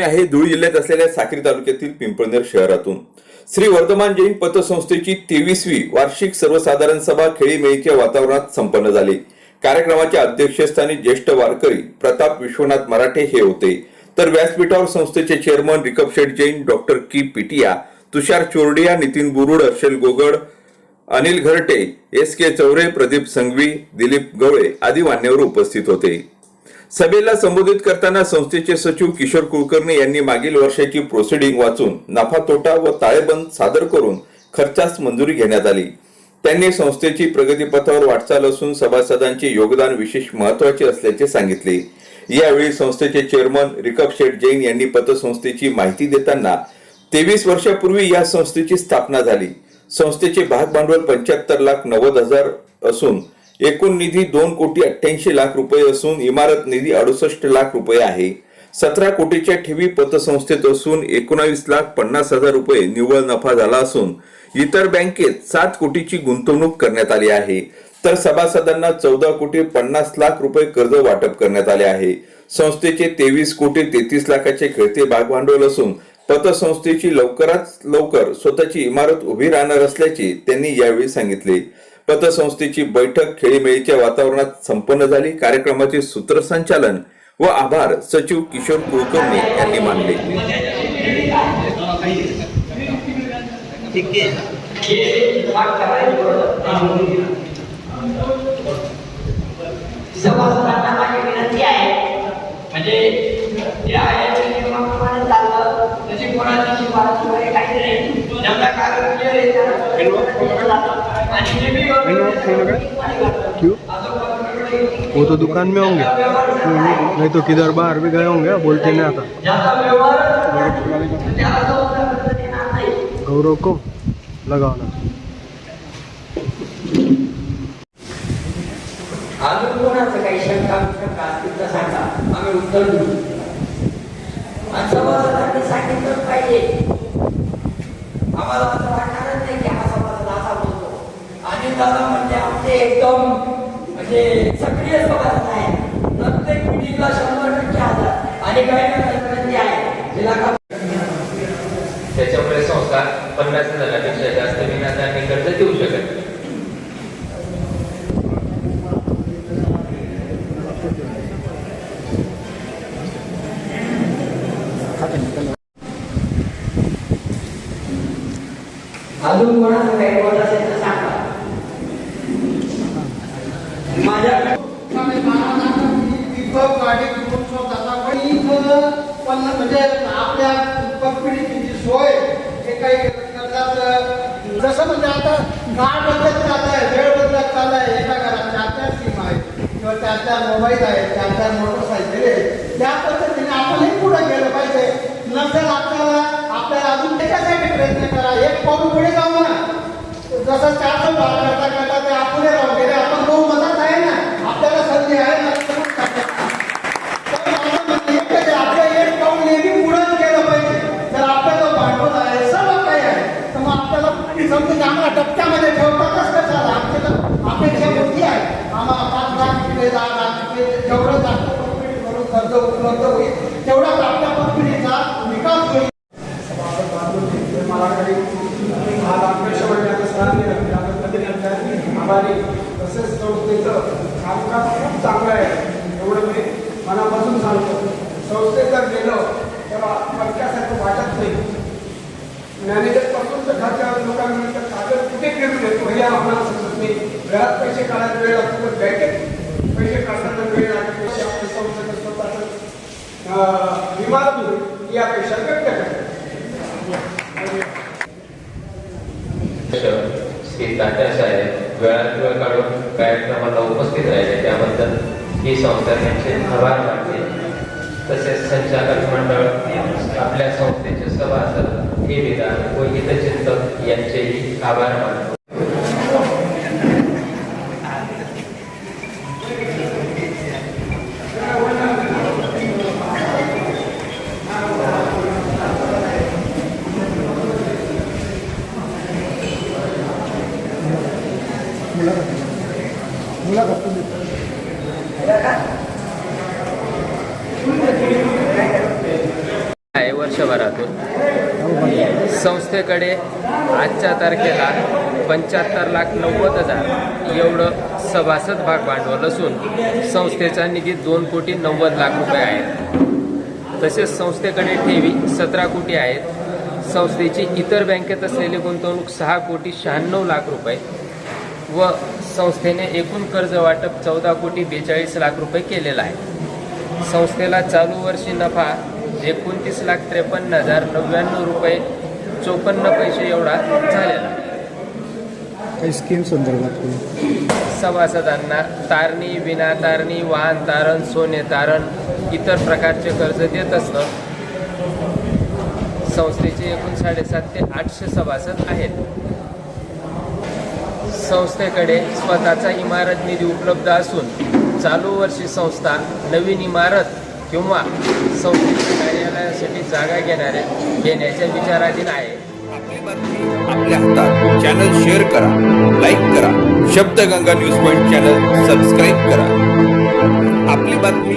बातमी आहे धुळे जिल्ह्यात असलेल्या साक्री तालुक्यातील पिंपळनेर शहरातून. श्री वर्धमान जैन पतसंस्थेची तेवीसवी वार्षिक सर्वसाधारण सभा खेळीमेळीच्या वातावरणात संपन्न झाली. कार्यक्रमाच्या अध्यक्षस्थानी ज्येष्ठ वारकरी प्रताप विश्वनाथ मराठे हे होते. तर व्यासपीठावर संस्थेचे chairman Rikab Sheth Jain doctor K Pitiya Tushar Chordia Nitin Burud Harshal Gogad Anil Gharte S K Chaure Pradeep Sanghvi Dilip Gawale आदी मान्यवर उपस्थित होते. सभेला संबोधित करताना संस्थेचे सचिव किशोर कुलकर्णी यांनी मागील वर्षाची प्रोसिडिंग वाचून नफा तोटा व ताळेबंद सादर करून खर्चास मंजुरी घेण्यात आली. त्यांनी संस्थेची प्रगतीपथावर वाटचाल असून सभासदांचे योगदान विशेष महत्त्वाचे असल्याचे सांगितले. यावेळी संस्थेचे चेअरमन रिकब शेठ जैन यांनी पतसंस्थेची माहिती देताना तेवीस वर्षापूर्वी या संस्थेची स्थापना झाली. संस्थेचे भाग भांडवल पंच्याहत्तर लाख नव्वद हजार असून एकूण निधी दोन कोटी अठ्ठ्याऐंशी लाख रुपये असून इमारत निधी अडुसष्ट लाख रुपये आहे. सतरा कोटीच्या ठेवी पतसंस्थेत असून एकोणावीस लाख पन्नास हजार रुपये निव्वळ नफा झाला असून इतर बँकेत सात कोटीची गुंतवणूक करण्यात आली आहे. तर सभासदांना चौदा कोटी पन्नास लाख रुपये कर्ज वाटप करण्यात आले आहे. संस्थेचे तेवीस कोटी तेहतीस लाखाचे खेळते भागभांडवल असून पतसंस्थेची लवकरात लवकर स्वतःची इमारत उभी राहणार असल्याचे त्यांनी यावेळी सांगितले. पतसंस्थेची बैठक खेळीमेळीच्या वातावरणात संपन्न झाली. कार्यक्रमाचे सूत्रसंचालन व आभार सचिव किशोर कुलकर्णी यांनी मानले. विनंती आहे. म्हणजे कोणाची क्यों वो तो दुकान में होंगे। नहीं तो किधर बाहर भी गए होंगे बोलते नहीं आता। गौरव को लगाओ ना। कोणाचं काही शंका शंका असतील तर सांगा आम्ही उत्तर देऊ. आणि सभासदांनी सांगितलं पाहिजे आम्हाला असं वाटणारच नाही की हा सभासद असा बोलतो आणि दादा म्हणजे आमचे एकदम म्हणजे सक्रिय सभासद आहे प्रत्येक मिटिंगला शंभर टक्के हजर आणि काही ना काही विनंती आहे जिल्हा त्याच्यामुळे संस्था पन्नास हजारापेक्षा जास्त विनादाने कर्ज देऊ शकत नाही. अजून कोणा काही बोलत असेल तर सांगा माझ्याकडे पण म्हणजे आपल्या पिढीची सोय जे काही करतात जसं म्हणजे आता काळ बदलत चालत आहे वेळ बदलत चालला आहे एका घरात चार चार सिम आहे किंवा चार चार मोबाईल आहेत चार चार मोटरसायकल आहे त्या पद्धतीने आपणही पुढे गेलं पाहिजे नंतर आपल्याला आपल्याला अजून त्याच्यासाठी प्रयत्न करा. एक पाऊल पुढे जाऊ ना. जसं चार चौघ करता करता ते आपण राहून गेले आपण बहुमतात आहे ना आपल्याला संधी आहे ना तर माझं म्हणणं एकच आहे, आपलं एक पाऊल नेहमी पुढंच गेलं पाहिजे जर आपल्याला भांडवल आहे सर्व काही आहे तर मग आपल्याला समजून आम्हाला टप्प्यामध्ये ठेवतातच कसं झालं आमच्या अपेक्षा मोठी आहे आम्हाला पाच लाख रुपये दहा लाख रुपये जेवढं जास्त कंपनी करून कर्ज उपलब्ध होईल. तेवढाच आपल्या कंपनीचा विकास होईल. मला काही आज अपेक्षा स्थान दिलं त्याबद्दल आभारी. तसेच संस्थेचं कामकाज खूप चांगलं आहे. एवढं मी मनापासून सांगतो. संस्थेत जर गेलं तेव्हा पटक्यासारखं वाटत नाही. मॅनेजरपासून तर खात्यावर लोकांना कागद कुठे फिरून येतो हे आम्हाला समजत नाही. घरात पैसे काढायला वेळ लागतो तर बँकेत पैसे काढताना वेळ लागतो पैसे आपल्या संस्थेचं स्वतःचं इमारत होईल ही अपेक्षा व्यक्त करतो श्री वेळात वेळ काढून कार्यक्रमाला उपस्थित राहिले. त्याबद्दल ही संस्था त्यांचे आभार मानते. तसेच संचालक मंडळ आपल्या संस्थेचे सभासद हे विधान व हितचिंतक यांचेही आभार मानतो. संस्थेकडे आजच्या तारखेला पंच्याहत्तर लाख नव्वद हजार एवढं सभासद भाग भांडवल असून संस्थेचा निधी दोन कोटी नव्वद लाख रुपये आहेत. तसेच संस्थेकडे ठेवी सतरा कोटी आहेत. संस्थेची इतर बँकेत असलेली गुंतवणूक सहा कोटी शहाण्णव लाख रुपये व संस्थेने एकूण कर्ज वाटप चौदा कोटी बेचाळीस लाख रुपये केलेलं आहे. संस्थेला चालू वर्षी नफा एकोणतीस लाख त्रेपन्न हजार नव्याण्णव रुपये चोपन्न पैसे एवढा झालेला. काही स्कीम संदर्भात सभासदांना तारणी विना तारणी वाहन तारण सोने तारण इतर प्रकारचे कर्ज देत असतं संस्थेचे एकूण साडेसात ते आठशे सभासद आहेत संस्थेकडे स्वतःचा इमारत निधी उपलब्ध असून चालू वर्षी संस्था नवीन इमारत किंवा संस्थेच्या कार्यालयासाठी जागा घेणारे घेण्याच्या विचाराधीन आहे. आपली बातमी आपल्या हातात चॅनल शेअर करा लाईक करा Shabdganga news point channel subscribe करा. आपली बातमी